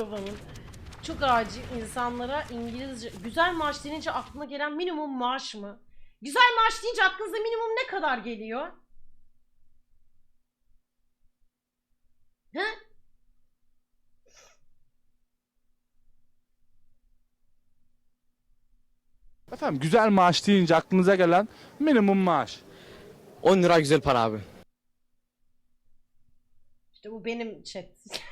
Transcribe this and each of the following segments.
Babanın. Çok acil insanlara İngilizce güzel maaş denince aklına gelen minimum maaş mı? Güzel maaş deyince aklınıza minimum ne kadar geliyor? He? Efendim güzel maaş deyince aklınıza gelen minimum maaş. 10 lira güzel para abi. İşte bu benim chat.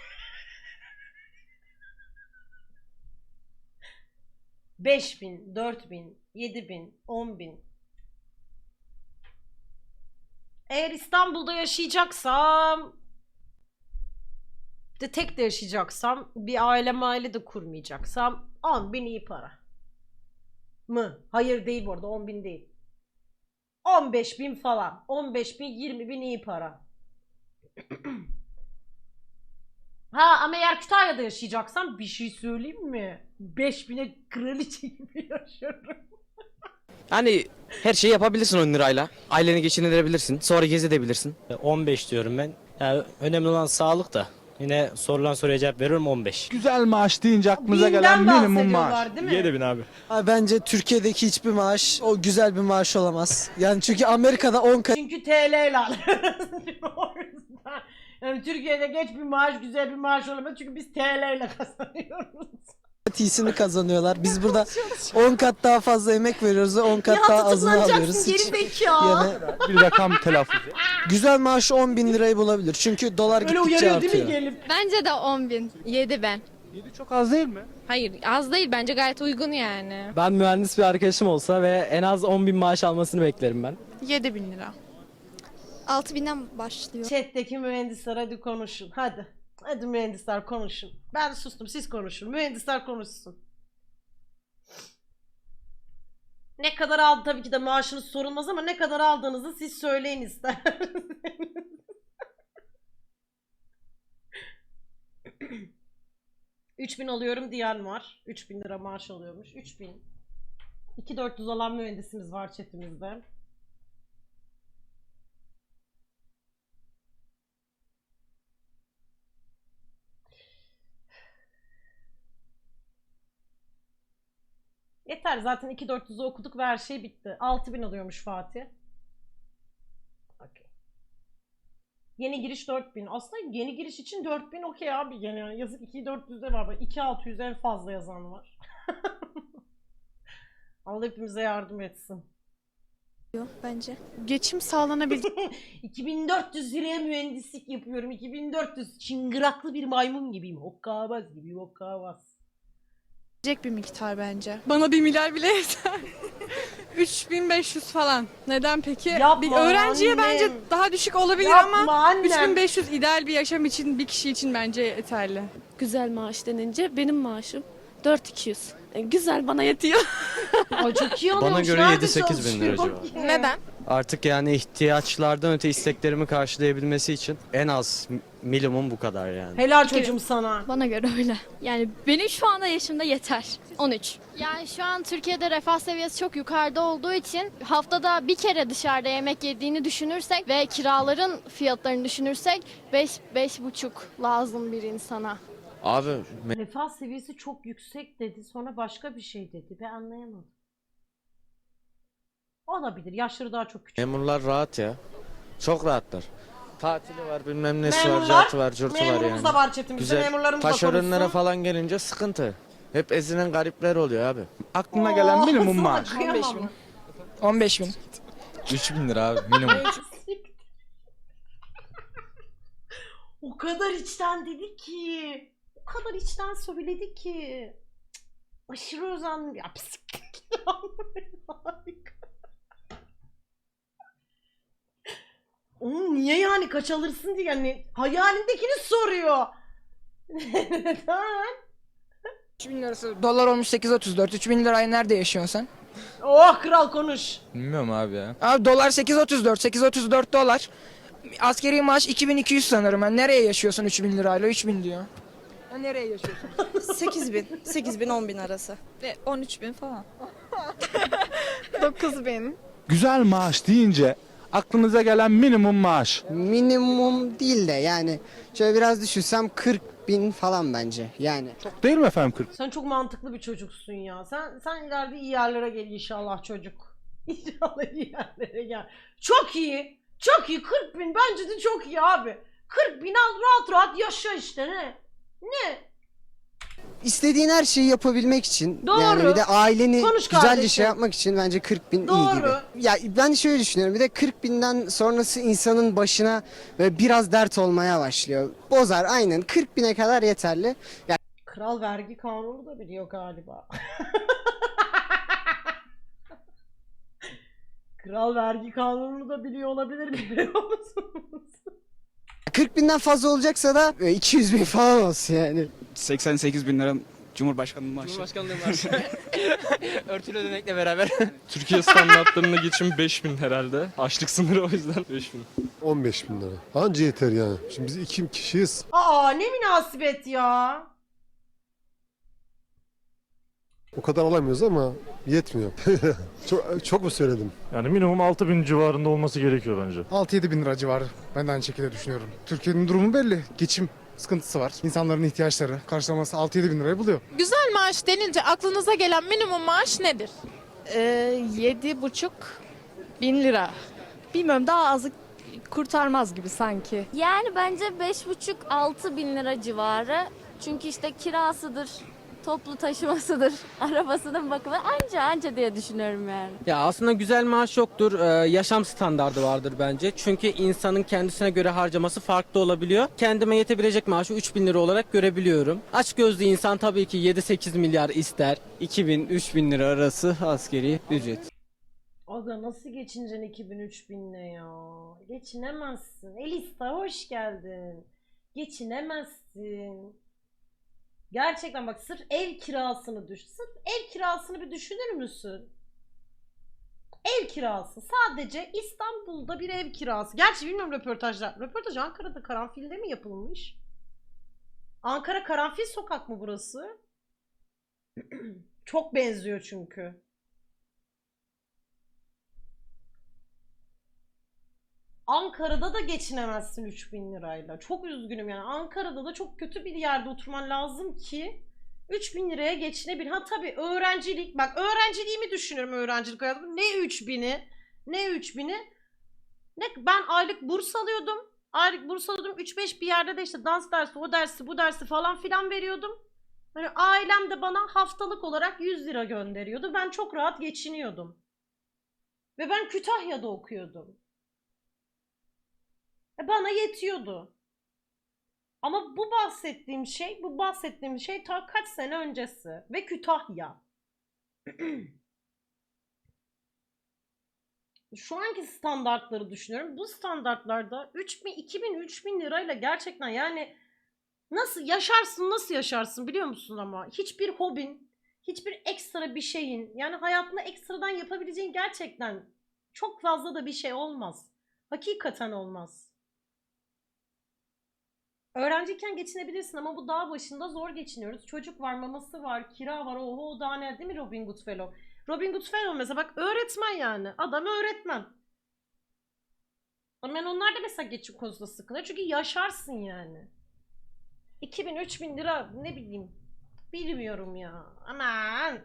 Beş bin, dört bin, yedi bin, on bin. Eğer İstanbul'da yaşayacaksam de tek de yaşayacaksam bir aile maile de kurmayacaksam 10 bin iyi para. Mı? Hayır değil bu arada 10 bin değil. 15 bin falan. 15 bin 20 bin iyi para. Ha ama eğer Kütahya'da yaşayacaksam bir şey söyleyeyim mi? 5000'e kraliçe gibi yaşarım. Hani her şeyi yapabilirsin 10 lirayla. Aileni geçindirebilirsin. Sonra gezebilirsin. 15 diyorum ben. Yani önemli olan sağlık da. Yine sorulan soruya cevap veriyorum 15. Güzel maaş deyince aklınıza Binden gelen minimum maaş. bahsediyorlar değil mi? 7000 abi. Abi bence Türkiye'deki hiçbir maaş o güzel bir maaş olamaz. Yani çünkü Amerika'da 10 kat Çünkü TL ile alıyoruz. Yani Türkiye'de geç bir maaş güzel bir maaş olamaz çünkü biz TL ile kazanıyoruz. iyisini kazanıyorlar. Biz burada 10 kat daha fazla emek veriyoruz ve 10 kat ya daha azını alıyoruz. Hiç- geri zekalı. Yani Bir rakam telaffuz et. güzel maaşı 10 bin lirayı bulabilir. Çünkü dolar Öyle gittikçe uyarıyor değil mi artıyor. gelip? Bence de 10 bin. 7 ben. 7 çok az değil mi? Hayır az değil bence gayet uygun yani. Ben mühendis bir arkadaşım olsa ve en az 10 bin maaş almasını beklerim ben. 7 bin lira. 6 binden başlıyor. Chat'teki mühendisler hadi konuşun. Hadi. Hadi mühendisler konuşun. Ben sustum siz konuşun. Mühendisler konuşsun. Ne kadar aldı tabii ki de maaşınız sorulmaz ama ne kadar aldığınızı siz söyleyin ister. bin alıyorum diyen var. 3000 lira maaş alıyormuş. 3000. 2400 alan mühendisimiz var chatimizde. Yeter zaten 2400'ü okuduk ve her şey bitti. 6000 alıyormuş Fatih. Okey. Yeni giriş 4000. Aslında yeni giriş için 4000 okey abi gene yani. Yazık 2400'de var. Bak 2600 en fazla yazan var. Allah hepimize yardım etsin. Bence. Geçim sağlanabilecek 2400 liraya mühendislik yapıyorum. 2400 çıngıraklı bir maymun gibiyim. Hokkabaz gibi hokkabaz. Bir miktar bence. Bana 1 milyar bile yeter. 3500 falan. Neden peki? Yapma bir öğrenciye annem. bence daha düşük olabilir Yapma ama annem. 3500 ideal bir yaşam için bir kişi için bence yeterli. güzel maaş denince benim maaşım 4200. E, güzel bana yetiyor. Ay çok iyi Bana alıyormuş. göre Nerede 7-8 bin lira çalışıyor civarı. Neden? Artık yani ihtiyaçlardan öte isteklerimi karşılayabilmesi için en az minimum bu kadar yani. Helal çocuğum sana. Bana göre öyle. Yani benim şu anda yaşımda yeter. 13. Yani şu an Türkiye'de refah seviyesi çok yukarıda olduğu için haftada bir kere dışarıda yemek yediğini düşünürsek ve kiraların fiyatlarını düşünürsek 5 beş, buçuk lazım bir insana. Abi Refah seviyesi çok yüksek dedi. Sonra başka bir şey dedi. Ben anlayamadım. Olabilir. Yaşları daha çok küçük. memurlar rahat ya. Çok rahatlar. Tatili var bilmem nesi var, Memurlar- cartı var, curtu var Memurumuz yani. da var chatimizde. Güzel. Memurlarımız da Taşeronlara konuşsun. falan gelince sıkıntı. Hep ezilen garipler oluyor abi. Aklına gelen minimum maaş. kıyamam. 15 bin. 3000 lira abi minimum. O kadar içten dedi ki. O kadar içten söyledi ki. Cık, Aşırı özendim. Ya psik. Harika. Oğlum niye yani kaç alırsın diye yani hayalindekini soruyor. Neden? 3000 lirası dolar olmuş 8.34. 3000 lirayı nerede yaşıyorsun sen? Oh kral konuş. Bilmiyorum abi ya. Abi dolar 8.34. 8.34 dolar. Askeri maaş 2200 sanırım. Ben nereye yaşıyorsun 3000 lirayla? 3000 diyor. Ya nereye yaşıyorsun? 8 bin. 8 bin 10 bin arası. Ve 13 bin falan. 9 bin. Güzel maaş deyince aklınıza gelen minimum maaş. Minimum değil de yani şöyle biraz düşünsem 40 bin falan bence yani. Değil mi efendim 40? Sen çok mantıklı bir çocuksun ya. Sen sen ileride iyi yerlere gel inşallah çocuk. İnşallah iyi yerlere gel. Çok iyi. Çok iyi. 40 bin bence de çok iyi abi. 40 bin al rahat rahat yaşa işte ne? Ne? İstediğin her şeyi yapabilmek için Doğru. yani bir de aileni Konuş güzel kardeşim. yaşa yapmak için bence 40 bin iyi Doğru. gibi. Ya ben şöyle düşünüyorum bir de 40 binden sonrası insanın başına böyle biraz dert olmaya başlıyor. Bozar aynen 40 bine kadar yeterli. Kral vergi kanunu da biliyor galiba. Kral vergi kanununu da biliyor olabilir biliyor musunuz? 40 binden fazla olacaksa da e, 200 bin falan olsun yani. 88 bin lira Cumhurbaşkanlığı maaşı. Cumhurbaşkanlığı maaşı. Örtülü ödemekle beraber. Türkiye standartlarında geçim 5000 herhalde. Açlık sınırı o yüzden 5000. 15 bin lira. Anca yeter yani. Şimdi biz iki kişiyiz. Aa ne münasebet ya. O kadar alamıyoruz ama yetmiyor. çok, çok mu söyledim? Yani minimum 6000 civarında olması gerekiyor bence. 6-7 bin lira civarı. Ben de aynı şekilde düşünüyorum. Türkiye'nin durumu belli. Geçim sıkıntısı var. İnsanların ihtiyaçları karşılaması 6-7 bin lirayı buluyor. Güzel maaş denince aklınıza gelen minimum maaş nedir? Ee, yedi buçuk bin lira. Bilmiyorum daha azı kurtarmaz gibi sanki. Yani bence 5,5-6 bin lira civarı. Çünkü işte kirasıdır, toplu taşımasıdır, arabasının bakımı anca anca diye düşünüyorum yani. Ya aslında güzel maaş yoktur. Ee, yaşam standardı vardır bence. Çünkü insanın kendisine göre harcaması farklı olabiliyor. Kendime yetebilecek maaşı 3000 lira olarak görebiliyorum. Aç gözlü insan tabii ki 7-8 milyar ister. 2000-3000 lira arası askeri ücret. Aga nasıl geçineceksin 2000-3000 ne ya? Geçinemezsin. Elista hoş geldin. Geçinemezsin. Gerçekten bak sırf ev kirasını düş. Sırf ev kirasını bir düşünür müsün? Ev kirası. Sadece İstanbul'da bir ev kirası. Gerçi bilmiyorum röportajlar. Röportaj Ankara'da Karanfil'de mi yapılmış? Ankara Karanfil sokak mı burası? Çok benziyor çünkü. Ankara'da da geçinemezsin 3000 lirayla. Çok üzgünüm yani. Ankara'da da çok kötü bir yerde oturman lazım ki 3000 liraya geçinebil. Ha tabii öğrencilik. Bak öğrenciliğimi düşünüyorum öğrencilik hayatımda. Ne 3000'i ne 3000'i ne ben aylık burs alıyordum. Aylık burs alıyordum. 3-5 bir yerde de işte dans dersi, o dersi, bu dersi falan filan veriyordum. Hani ailem de bana haftalık olarak 100 lira gönderiyordu. Ben çok rahat geçiniyordum. Ve ben Kütahya'da okuyordum. E, Bana yetiyordu. Ama bu bahsettiğim şey, bu bahsettiğim şey ta kaç sene öncesi ve Kütahya. Şu anki standartları düşünüyorum. Bu standartlarda 3000 2000 3000 lirayla gerçekten yani nasıl yaşarsın, nasıl yaşarsın biliyor musun ama hiçbir hobin, hiçbir ekstra bir şeyin yani hayatında ekstradan yapabileceğin gerçekten çok fazla da bir şey olmaz. Hakikaten olmaz. Öğrenciyken geçinebilirsin ama bu dağ başında zor geçiniyoruz. Çocuk var, maması var, kira var. Oho daha ne değil mi Robin Goodfellow? Robin Goodfellow mesela bak öğretmen yani. Adam öğretmen. Ama ben onlar da mesela geçim konusunda sıkılıyor. Çünkü yaşarsın yani. 2000-3000 lira ne bileyim. Bilmiyorum ya. Aman.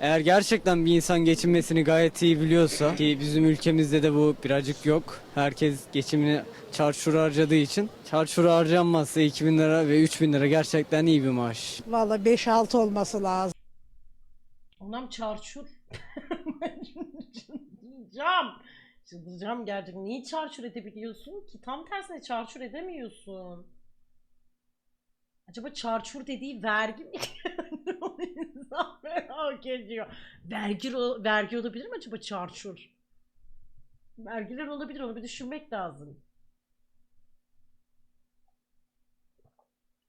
Eğer gerçekten bir insan geçinmesini gayet iyi biliyorsa ki bizim ülkemizde de bu birazcık yok. Herkes geçimini çarçur harcadığı için çarçur harcanmazsa 2000 lira ve 3000 lira gerçekten iyi bir maaş. Valla 5-6 olması lazım. Onam çarçur. Çıldıracağım. Çıldıracağım gerçekten. Niye çarçur edebiliyorsun ki? Tam tersine çarçur edemiyorsun. Acaba çarçur dediği vergi mi? İnsan merak ediyor. Vergi, vergi olabilir mi acaba çarçur? Vergiler olabilir onu bir düşünmek lazım.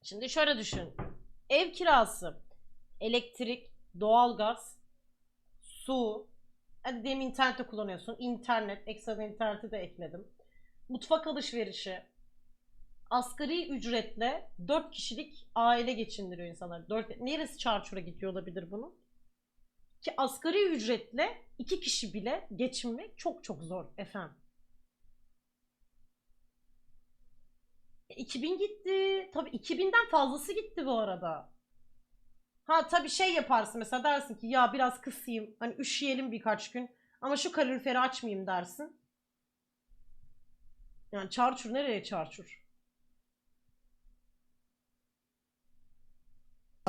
Şimdi şöyle düşün. Ev kirası, elektrik, doğalgaz, su, hadi diyelim internette kullanıyorsun. İnternet, ekstra interneti de ekledim. Mutfak alışverişi, asgari ücretle 4 kişilik aile geçindiriyor insanlar. 4, neresi çarçura gidiyor olabilir bunun? Ki asgari ücretle iki kişi bile geçinmek çok çok zor efendim. 2000 gitti. Tabii 2000'den fazlası gitti bu arada. Ha tabii şey yaparsın mesela dersin ki ya biraz kısayım. Hani üşüyelim birkaç gün. Ama şu kaloriferi açmayayım dersin. Yani çarçur nereye çarçur?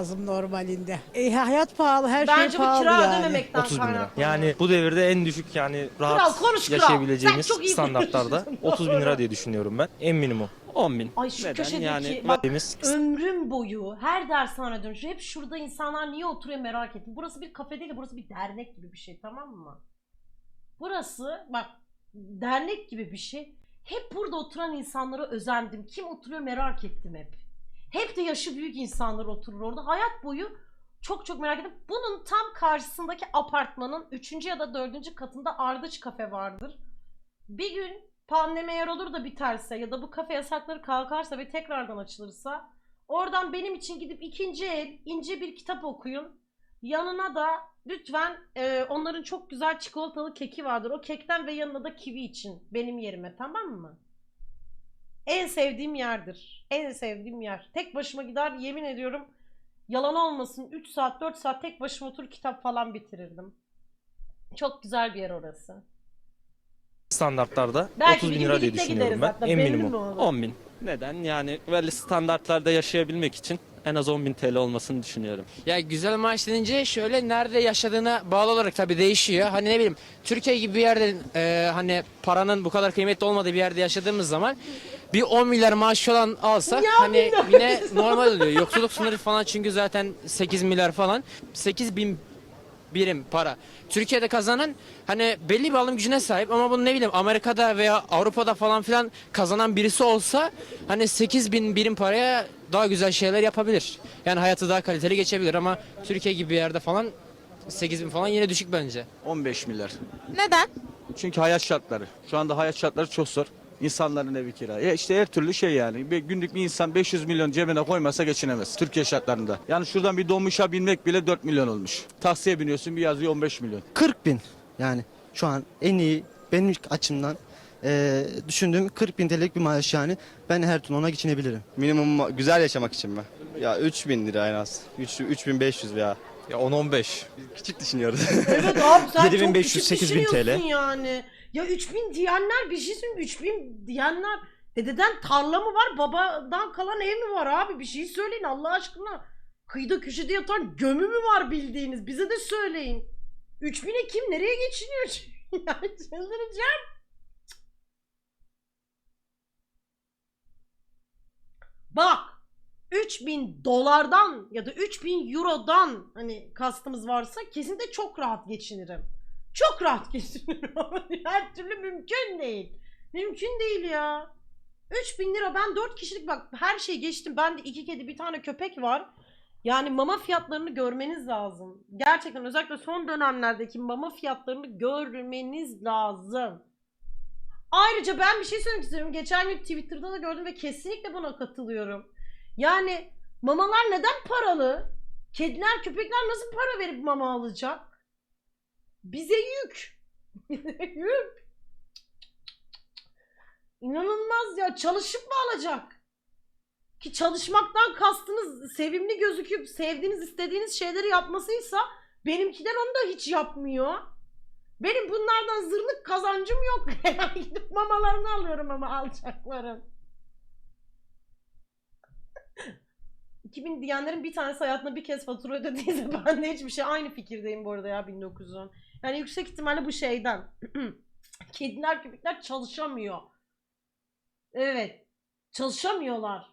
Lazım normalinde. E, hayat pahalı, her Bence şey bu pahalı kira yani. ödememekten 30 bin lira. kaynaklı. Yani bu devirde en düşük yani Kral, rahat konuş kral. yaşayabileceğimiz Sen çok iyi standartlarda konuşuyorsun. 30 bin lira diye düşünüyorum ben. En minimum. 10 bin. Ay şu Neden? köşedeki Yani bak Temiz. ömrüm boyu her dershane dönüşü hep şurada insanlar niye oturuyor merak ettim. Burası bir kafe değil de burası bir dernek gibi bir şey tamam mı? Burası bak dernek gibi bir şey. Hep burada oturan insanlara özendim. Kim oturuyor merak ettim hep. Hep de yaşı büyük insanlar oturur orada. Hayat boyu çok çok merak ettim. Bunun tam karşısındaki apartmanın 3. ya da 4. katında Ardıç kafe vardır. Bir gün pandemi eğer olur da biterse ya da bu kafe yasakları kalkarsa ve tekrardan açılırsa oradan benim için gidip ikinci el ince bir kitap okuyun. Yanına da lütfen e, onların çok güzel çikolatalı keki vardır. O kekten ve yanına da kivi için benim yerime tamam mı? En sevdiğim yerdir. En sevdiğim yer. Tek başıma gider yemin ediyorum yalan olmasın 3 saat 4 saat tek başıma otur kitap falan bitirirdim. Çok güzel bir yer orası. standartlarda Belki 30 bir bin lira diye birlikte düşünüyorum gideriz ben. hatta, En belli mi minimum olur? 10 bin. Neden? Yani belli standartlarda yaşayabilmek için en az 10 bin TL olmasını düşünüyorum. Ya güzel maaş denince şöyle nerede yaşadığına bağlı olarak tabii değişiyor. Hani ne bileyim Türkiye gibi bir yerde e, hani paranın bu kadar kıymetli olmadığı bir yerde yaşadığımız zaman bir 10 milyar maaş olan alsak hani yine normal oluyor. Yoksulluk sınırı falan çünkü zaten 8 milyar falan. 8 bin birim para. Türkiye'de kazanan hani belli bir alım gücüne sahip ama bunu ne bileyim Amerika'da veya Avrupa'da falan filan kazanan birisi olsa hani 8 bin birim paraya daha güzel şeyler yapabilir. Yani hayatı daha kaliteli geçebilir ama Türkiye gibi bir yerde falan 8 bin falan yine düşük bence. 15 milyar. Neden? Çünkü hayat şartları. Şu anda hayat şartları çok zor. İnsanların evi kira. Ya işte her türlü şey yani. Bir günlük bir insan 500 milyon cebine koymasa geçinemez. Türkiye şartlarında. Yani şuradan bir dolmuşa binmek bile 4 milyon olmuş. Taksiye biniyorsun bir yazıyor 15 milyon. 40 bin yani şu an en iyi benim açımdan eee, düşündüğüm 40 bin TL'lik bir maaş yani ben her türlü ona geçinebilirim. Minimum güzel yaşamak için mi? Ya 3 bin lira en az. 3, 3500 ya. Ya 10-15. Küçük düşünüyoruz. Evet abi sen 7500, çok küçük 8000 TL. düşünüyorsun yani. Ya 3000 diyenler bir şey söyleyeyim 3000 diyenler dededen tarla mı var babadan kalan ev mi var abi bir şey söyleyin Allah aşkına. Kıyıda köşede yatan gömü mü var bildiğiniz bize de söyleyin. 3000'e kim nereye geçiniyor? ya çıldıracağım. Bak 3000 dolardan ya da 3000 eurodan hani kastımız varsa kesinlikle çok rahat geçinirim. Çok rahat geçinirim ama her türlü mümkün değil. Mümkün değil ya. 3000 lira ben 4 kişilik bak her şeyi geçtim. Ben de iki kedi bir tane köpek var. Yani mama fiyatlarını görmeniz lazım. Gerçekten özellikle son dönemlerdeki mama fiyatlarını görmeniz lazım. Ayrıca ben bir şey söylemek istiyorum. Geçen gün Twitter'da da gördüm ve kesinlikle buna katılıyorum. Yani mamalar neden paralı? Kediler, köpekler nasıl para verip mama alacak? Bize yük. Yük. İnanılmaz ya. Çalışıp mı alacak? Ki çalışmaktan kastınız sevimli gözüküp sevdiğiniz, istediğiniz şeyleri yapmasıysa benimkiler onu da hiç yapmıyor. Benim bunlardan zırnık kazancım yok. Gidip mamalarını alıyorum ama alacaklarım. 2000 diyenlerin bir tanesi hayatında bir kez fatura ödediyse ben de hiçbir şey aynı fikirdeyim bu arada ya 1910. Yani yüksek ihtimalle bu şeyden. Kediler köpekler çalışamıyor. Evet. Çalışamıyorlar.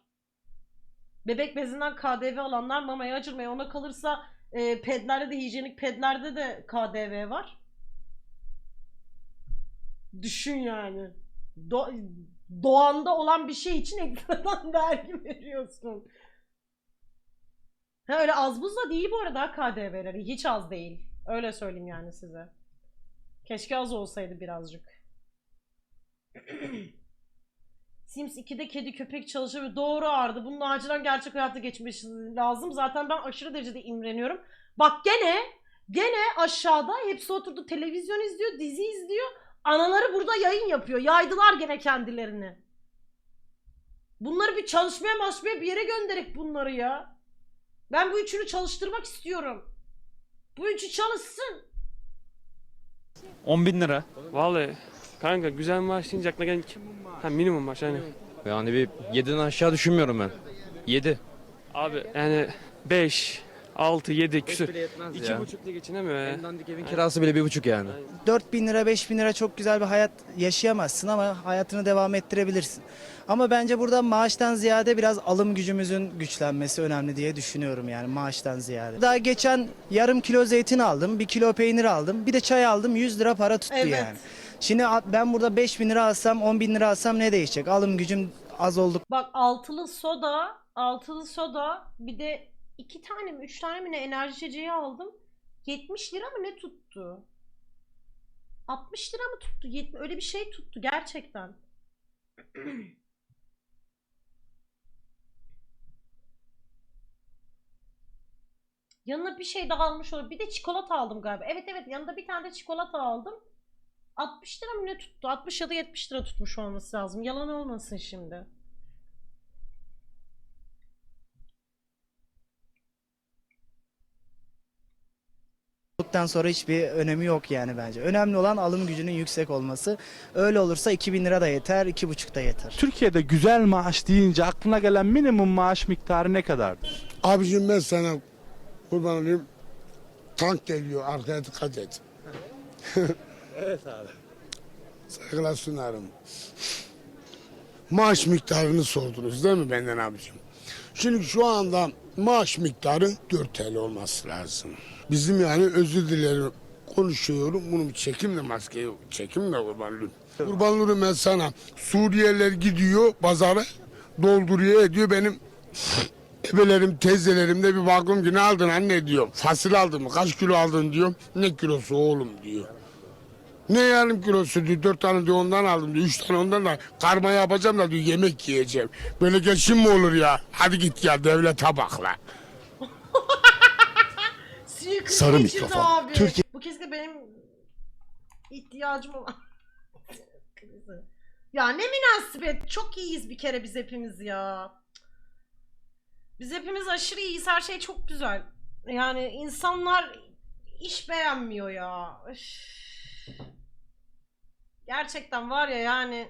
Bebek bezinden KDV alanlar mamaya acırmaya ona kalırsa e, pedlerde de hijyenik pedlerde de KDV var. Düşün yani. Do- doğanda olan bir şey için ekstradan vergi veriyorsun. Ha öyle az buz da değil bu arada KDV'leri. Hiç az değil. Öyle söyleyeyim yani size. Keşke az olsaydı birazcık. Sims 2'de kedi köpek çalışıyor. Doğru Arda. Bunun acilen gerçek hayata geçmesi lazım. Zaten ben aşırı derecede imreniyorum. Bak gene Gene aşağıda hepsi oturdu televizyon izliyor, dizi izliyor. Anaları burada yayın yapıyor. Yaydılar gene kendilerini. Bunları bir çalışmaya masmaya bir yere gönderek bunları ya. Ben bu üçünü çalıştırmak istiyorum. Bu üçü çalışsın. 10 bin lira. Vallahi kanka güzel maaş deyince aklına gelen ha, minimum maaş hani. Yani bir 7'den aşağı düşünmüyorum ben. 7. Abi yani 5, 6, 7 küsür. bile yetmez İki ya. buçukta geçinemiyor ya. En dandik evin kirası bile bir buçuk yani. 4 bin lira 5 bin lira çok güzel bir hayat yaşayamazsın ama hayatını devam ettirebilirsin. Ama bence burada maaştan ziyade biraz alım gücümüzün güçlenmesi önemli diye düşünüyorum yani maaştan ziyade. Daha geçen yarım kilo zeytin aldım, bir kilo peynir aldım, bir de çay aldım 100 lira para tuttu Evet. yani. Şimdi ben burada 5 bin lira alsam 10 bin lira alsam ne değişecek? Alım gücüm az olduk. Bak altılı soda, altılı soda bir de iki tane mi üç tane mi ne enerji içeceği aldım. 70 lira mı ne tuttu? 60 lira mı tuttu? Yetmi- öyle bir şey tuttu gerçekten. Yanına bir şey daha almış olur. Bir de çikolata aldım galiba. Evet evet yanında bir tane de çikolata aldım. 60 lira mı ne tuttu? 60 ya da 70 lira tutmuş olması lazım. Yalan olmasın şimdi. Olduktan sonra hiçbir önemi yok yani bence. Önemli olan alım gücünün yüksek olması. Öyle olursa 2000 lira da yeter, 2,5 da yeter. Türkiye'de güzel maaş deyince aklına gelen minimum maaş miktarı ne kadardır? Abicim ben sana kurban olayım. Tank geliyor arkaya dikkat et. Evet abi. Saygılar sunarım. Maaş miktarını sordunuz değil mi benden abicim? Şimdi şu anda maaş miktarı 4 TL olması lazım. Bizim yani özür dilerim konuşuyorum. Bunun çekimle maske yok. Çekimle kurban lün. Kurban lünü ben sana. Suriyeliler gidiyor pazara dolduruyor ediyor. Benim ebelerim teyzelerim de bir bakıyorum ki ne aldın anne diyorum. Fasil aldın mı? Kaç kilo aldın diyorum. Ne kilosu oğlum diyor. Ne yarım kilosu diyor. Dört tane diyor ondan aldım diyor. Üç tane ondan da karma yapacağım da diyor yemek yiyeceğim. Böyle geçim mi olur ya? Hadi git ya devlete bakla. 45 Sarı mikrofon. Abi. Türkiye... Bu kesinlikle benim ihtiyacım olan. ya ne münasebet. Çok iyiyiz bir kere biz hepimiz ya. Biz hepimiz aşırı iyiyiz. Her şey çok güzel. Yani insanlar iş beğenmiyor ya. Üf. Gerçekten var ya yani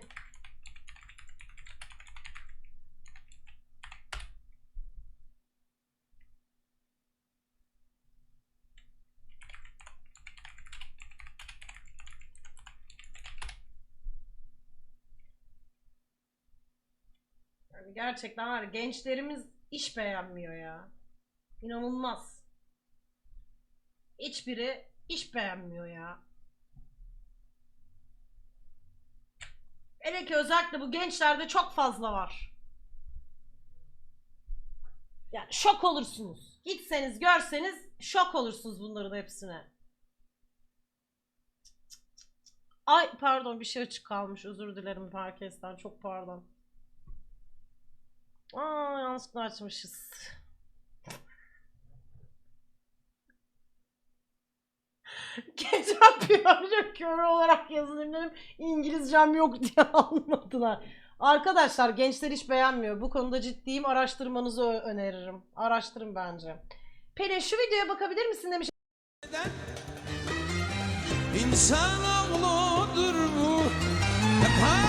gerçekten var gençlerimiz iş beğenmiyor ya. İnanılmaz. Hiçbiri iş beğenmiyor ya. Hele ki özellikle bu gençlerde çok fazla var. Yani şok olursunuz. Gitseniz görseniz şok olursunuz bunların hepsine. Ay pardon bir şey açık kalmış. Özür dilerim herkesten. Çok pardon. Aa yanlışlıkla açmışız. Geçen bir kör olarak yazılayım dedim. İngilizcem yok diye anladılar. Arkadaşlar gençler hiç beğenmiyor. Bu konuda ciddiyim. Araştırmanızı öneririm. Araştırın bence. Pelin şu videoya bakabilir misin demiş. İnsan oğludur bu Hep